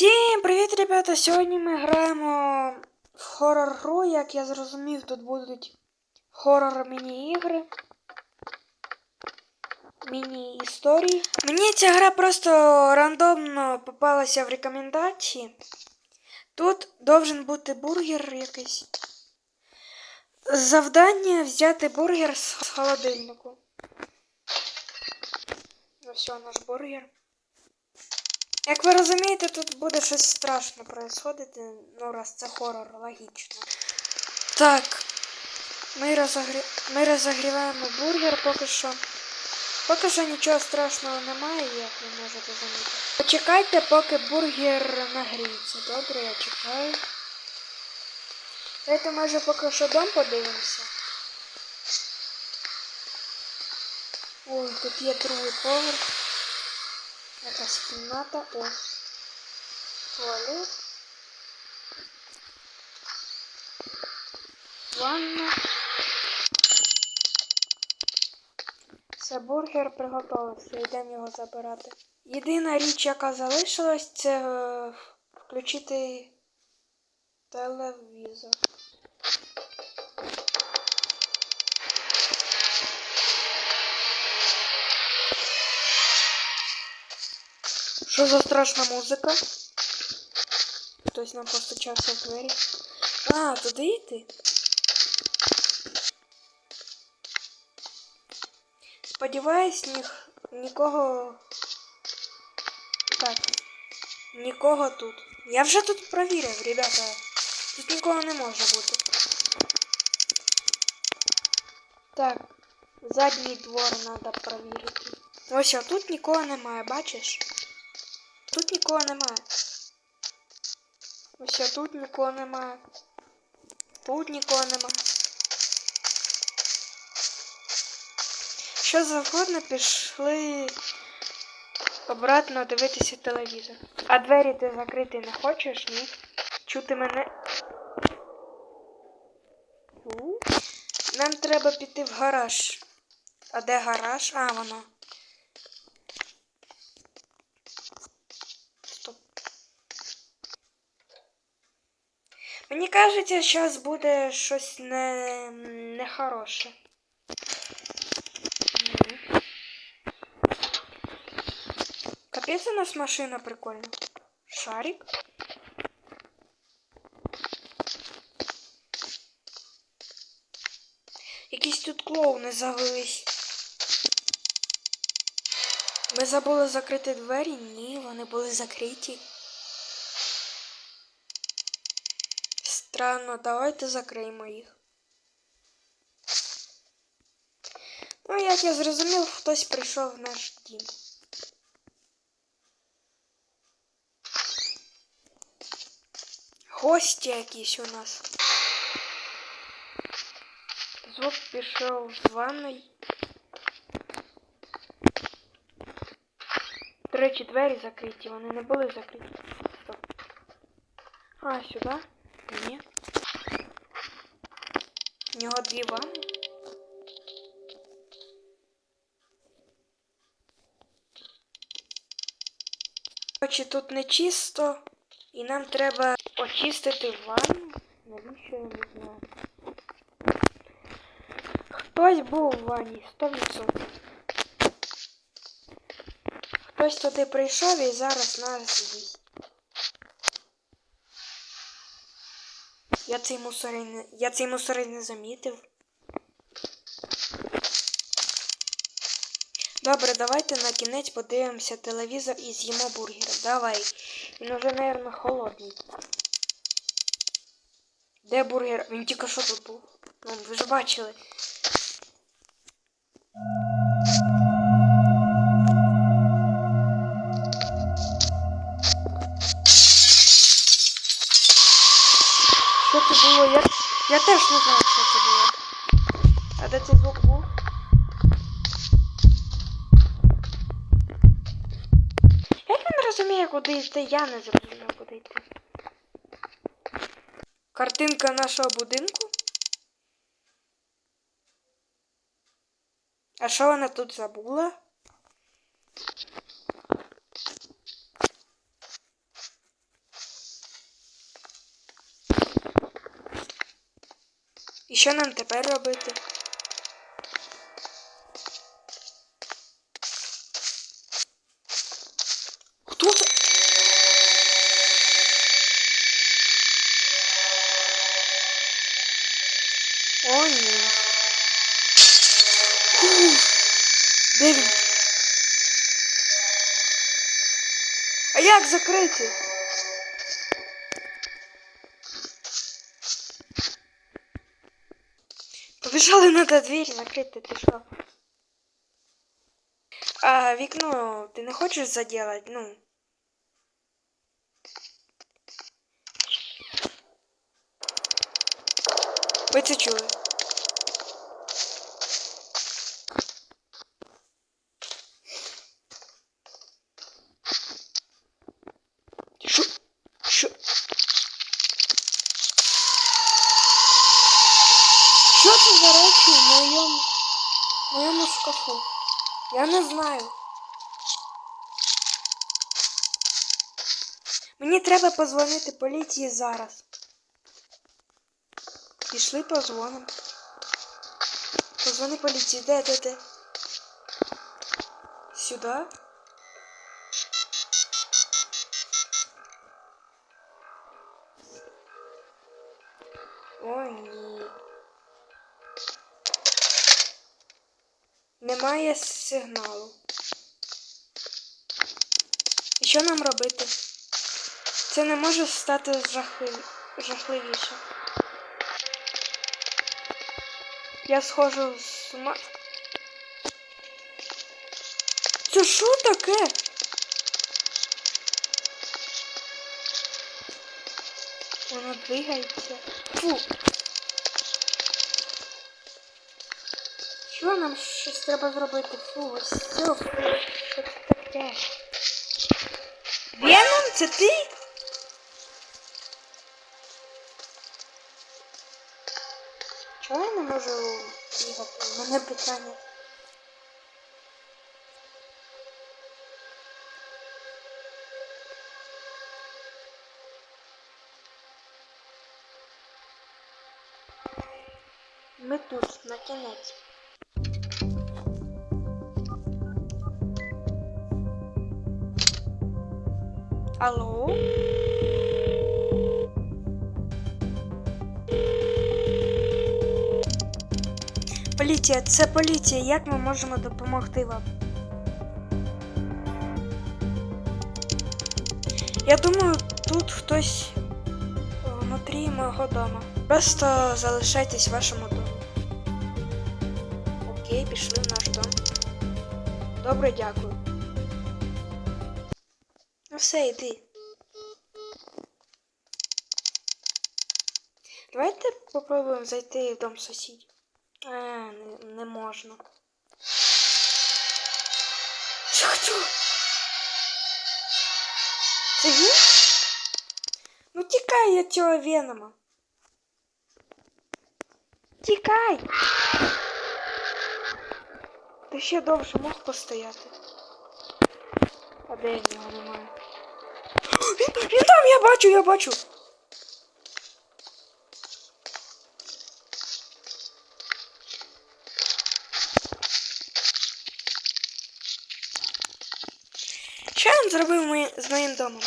Всім привіт, ребята! Сьогодні ми граємо в хорор гру, як я зрозумів, тут будуть хорор міні-ігри. Міні-історії. Мені ця гра просто рандомно попалася в рекомендації. Тут должен бути бургер якийсь. Завдання взяти бургер з холодильнику. Ось наш бургер. Як ви розумієте, тут буде щось страшне происходити, ну раз це хорор, логічно. Так. Ми, розогрі... ми розогріваємо бургер поки що. Поки що нічого страшного немає, як ви можете замітити. Почекайте, поки бургер нагріється. Добре, я чекаю. Давайте може поки що дом подивимося. Ой, тут є другий поверх. Якась кімната. О. Туалет. Ванна. Все, бургер приготувався. Йдемо його забирати. Єдина річ, яка залишилась, це е, включити телевізор. Що за страшна музика? Хтось нам постучався в двері. А, туди йти? Сподіваюсь, ніх... нікого. Так. Нікого тут. Я вже тут провірив, ребята. Тут нікого не може бути. Так. Задній двор треба провірити. Ось, а тут нікого немає, бачиш? Тут нікого немає. Ось тут нікого немає. Тут нікого немає. Що завгодно пішли обратно дивитися телевізор. А двері ти закрити не хочеш, ні? Чути мене. Нам треба піти в гараж. А де гараж? А, воно. Мені кажеться, зараз буде щось не... нехороше. Капець у нас машина прикольна. Шарик. Якісь тут клоуни завелись. Ми забули закрити двері? Ні, вони були закриті. Странно, давайте закриємо їх. Ну, як я зрозумів, хтось прийшов в наш дім. Гості якісь у нас. Звук пішов з ванної. До речі, двері закриті, вони не були закриті. Стоп. А, сюди? Ні. У нього дві ванни. Короче, тут не чисто, і нам треба очистити ванну. Навіщо я не знаю. Хтось був в ванні, 100%. Хтось туди прийшов і зараз нас з'їсть. Я цей мусор не... Я цей мусор не замітив. Добре, давайте на кінець подивимося телевізор і з'їмо бургера. Давай. Він уже, мабуть, холодний. Де бургер? Він тільки що тут був. Ну, ви ж бачили. Це було? Я, я теж не знаю, що це було. А де цей звук був? Як він розуміє, куди йти? Я не зрозумів, куди йти. Картинка нашого будинку. А що вона тут забула? І що нам тепер робити? Хто це? О, ні. Де він? А як закрити? Побежали надо дверь накрити, ты что? А вікно ты не хочешь заделать? Ну. Ви це чули? Що? Що? Що це за речі в моєму, в моєму шкафу? Я не знаю. Мені треба позвонити поліції зараз. Пішли позвонимо. Позвони поліції. Де, де, де? Сюди? Немає сигналу. І що нам робити? Це не може стати жахли- жахливіше. Я схожу з ума. Це що таке? Воно двигається. Фу. Що нам щось треба зробити? Фу, ось це, фу. Що це таке? Веном, це ти? Чого я не можу бігати? У мене питання. Ми тут, на кінець. Алло? Поліція, це поліція. Як ми можемо допомогти вам? Я думаю, тут хтось внутрі мого дому. Просто залишайтесь в вашому домі. Окей, пішли в наш дом. Добре, дякую. Все, йди. Давайте попробуємо зайти в дом сусідів. А, не, не можна. Що хто? Це він? Ну тікай від цього венома. Тікай! Ти ще довше мог постояти. А де його немає? Він, там, я бачу, я бачу. Що він зробив мої- з моїм домом?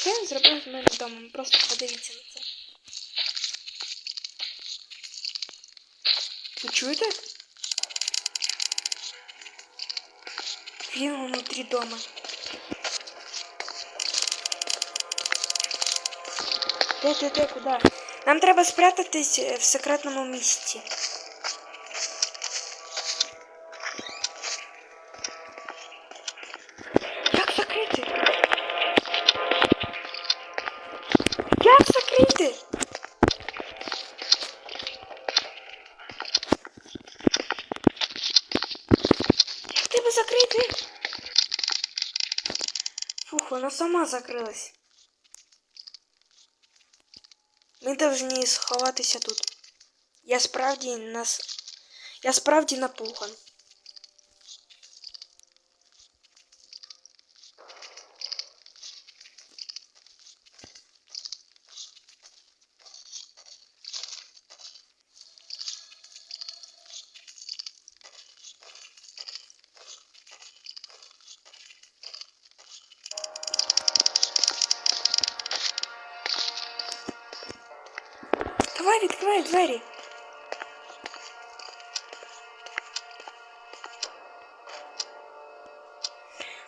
Що він зробив з моїм домом? Просто подивіться на це. Ви чуєте? Він внутрі дома. Де, де, де, куди? Нам треба спрятатись е, в секретному місці. Закрити? Фух, вона сама закрилась. Ми повинні сховатися тут. Я справді нас. Я справді напуган. Давай, відкривай двері.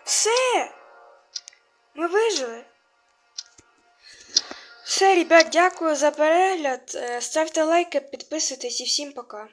Все. Ми вижили. Все, ребят, дякую за перегляд. Е, Ставте лайки, підписуйтесь і всім пока.